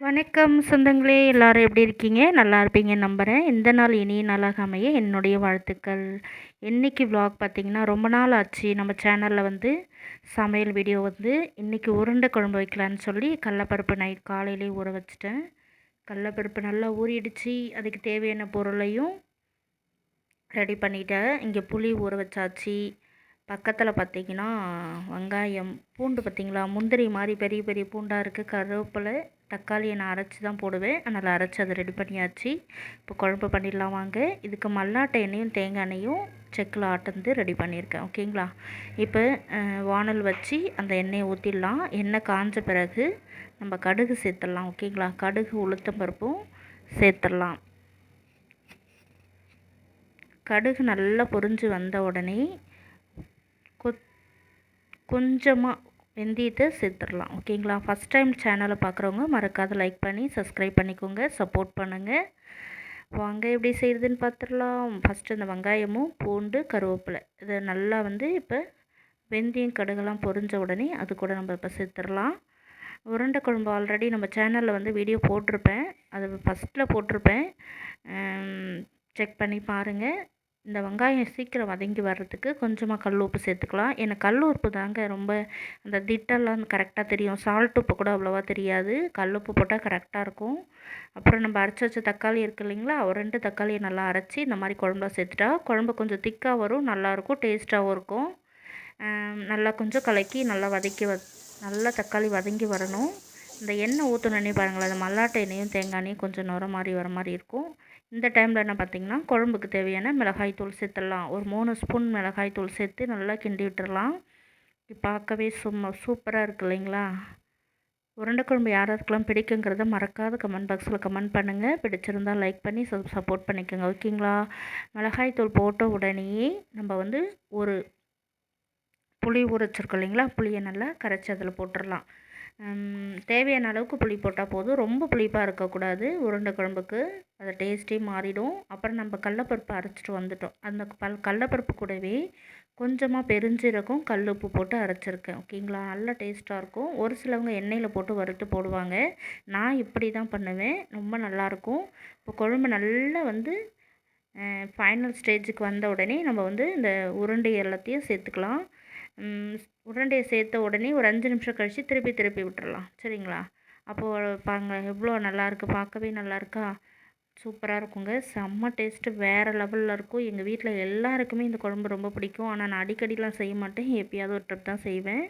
வணக்கம் சொந்தங்களே எல்லாரும் எப்படி இருக்கீங்க? நல்லா இருப்பீங்க நம்புகிறேன் இந்த நாள் இனிய நாளாக அமைய என்னுடைய வாழ்த்துக்கள். இன்றைக்கி vlog பார்த்திங்கன்னா ரொம்ப நாள் ஆச்சு. நம்ம சேனலில் வந்து சமையல் வீடியோ வந்து இன்றைக்கி உருண்டை குழம்பு வைக்கலான்னு சொல்லி கடலப்பருப்பு நைட் காலையிலே ஊற வச்சிட்டேன். கடலப்பருப்பு நல்லா ஊறிடுச்சு. அதுக்கு தேவையான பொருளையும் ரெடி பண்ணிட்டேன். இங்கே புளி ஊற வச்சாச்சு. பக்கத்தில் பார்த்தீங்கன்னா வெங்காயம் பூண்டு பார்த்தீங்களா முந்திரி மாதிரி பெரிய பெரிய பூண்டாக இருக்குது கருவேப்பிலை தக்காளியை நான் அரைச்சி தான் போடுவேன். அதனால் அரைச்சி அதை ரெடி பண்ணியாச்சு. இப்போ குழம்பு பண்ணிடலாம் வாங்க. இதுக்கு மல்லாட்டை எண்ணெயும் தேங்காய் எண்ணெயும் செக்கில் ஆட்டந்து ரெடி பண்ணியிருக்கேன். ஓகேங்களா? இப்போ வானல் வச்சு அந்த எண்ணெயை ஊற்றிடலாம் எண்ணெய் காஞ்ச பிறகு நம்ம கடுகு சேர்த்துடலாம். ஓகேங்களா? கடுகு உளுத்தம் பருப்பும் சேர்த்துடலாம். கடுகு நல்லா பொரிஞ்சு வந்த உடனே கொஞ்சமாக வெந்தயத்தை சேர்த்துடலாம் ஓகேங்களா? ஃபஸ்ட் டைம் சேனலை பார்க்குறவங்க மறக்காத லைக் பண்ணி சப்ஸ்கிரைப் பண்ணிக்கோங்க சப்போர்ட் பண்ணுங்கள் வாங்க எப்படி செய்கிறதுன்னு பார்த்துடலாம் ஃபஸ்ட்டு இந்த வெங்காயமும் பூண்டு கருவேப்பிலை. இதை நல்லா வந்து இப்போ வெந்தயம் கடுகெல்லாம் பொரிஞ்ச உடனே அது கூட நம்ம இப்போ சேர்த்துடலாம் உருண்டை குழம்பு ஆல்ரெடி நம்ம சேனலில் வந்து வீடியோ போட்டிருப்பேன். அது ஃபஸ்ட்டில் போட்டிருப்பேன். செக் பண்ணி பாருங்கள் இந்த வெங்காயம் சீக்கிரம் வதங்கி வர்றதுக்கு கொஞ்சமாக கல் உப்பு சேர்த்துக்கலாம். எனக்கு கல் உப்பு தாங்க ரொம்ப அந்த திட்டெல்லாம் கரெக்டாக தெரியும். சால்ட் உப்பு கூட அவ்வளோவா தெரியாது. கல் உப்பு போட்டால் கரெக்டாக இருக்கும். அப்புறம் நம்ம அரைச்சி வச்ச தக்காளி இருக்கு இல்லைங்களா? ஒரு ரெண்டு தக்காளியை நல்லா அரைச்சி இந்த மாதிரி குழம்புலாம் சேர்த்துட்டா குழம்பு கொஞ்சம் திக்காக வரும் நல்லாயிருக்கும் டேஸ்ட்டாகவும் இருக்கும். நல்லா கொஞ்சம் கலக்கி நல்லா வதக்கி வ நல்லா தக்காளி வதங்கி வரணும். இந்த எண்ணெய் ஊற்றணுன்னே பாருங்களேன் அந்த மல்லாட்டை எண்ணெயும் தேங்காய் எண்ணெயும் கொஞ்சம் நுர மாதிரி வர மாதிரி இருக்கும். இந்த டைமில் என்ன பார்த்தீங்கன்னா குழம்புக்கு தேவையான மிளகாய் தூள் சேர்த்துடலாம். ஒரு மூணு ஸ்பூன் மிளகாய் தூள் சேர்த்து நல்லா கிண்டி விட்டுடலாம். பார்க்கவே சும்மா சூப்பராக இருக்கு இல்லைங்களா? உருண்டை குழம்பு யார் யாருக்கெல்லாம் பிடிக்குங்கிறத மறக்காத கமெண்ட் பாக்ஸில் கமெண்ட் பண்ணுங்கள் பிடிச்சிருந்தா லைக் பண்ணி சப்போர்ட் பண்ணிக்கோங்க. ஓகேங்களா? மிளகாய் தூள் போட்ட உடனேயே நம்ம வந்து ஒரு புளி ஊற இல்லைங்களா? புளியை நல்லா கரைச்சி அதில் போட்டுடலாம். தேவையான அளவுக்கு புளி போட்டால் போதும். ரொம்ப புளிப்பாக இருக்கக்கூடாது. உருண்டை குழம்புக்கு அது டேஸ்ட்டே மாறிடும். அப்புறம் நம்ம கடலப்பருப்பு அரைச்சிட்டு வந்துட்டோம். அந்த பல் கடலப்பருப்பு கூடவே கொஞ்சமாக பெருஞ்சீரகம் கல் உப்பு போட்டு அரைச்சிருக்கேன். ஓகேங்களா? நல்லா டேஸ்ட்டாக இருக்கும். ஒரு சிலவங்க எண்ணெயில் போட்டு வறுத்து போடுவாங்க. நான் இப்படி தான் பண்ணுவேன். ரொம்ப நல்லாயிருக்கும் இப்போ குழம்பு நல்லா வந்து ஃபைனல் ஸ்டேஜுக்கு வந்த உடனே நம்ம வந்து இந்த உருண்டை எல்லாத்தையும் சேர்த்துக்கலாம். உருண்டையை சேர்த்த உடனே ஒரு அஞ்சு நிமிஷம் கழித்து திருப்பி திருப்பி விட்டுறலாம். சரிங்களா? அப்போது பாருங்க எவ்வளோ நல்லாயிருக்கு? பார்க்கவே நல்லாயிருக்கா? சூப்பராக இருக்குங்க. செம்ம டேஸ்ட்டு வேறு லெவலில் இருக்கும். எங்கள் வீட்டில் எல்லாருக்குமே இந்த குழம்பு ரொம்ப பிடிக்கும். ஆனால் நான் அடிக்கடிலாம் செய்ய மாட்டேன். எப்பயாவது ஒரு ட்ரிப் தான் செய்வேன்.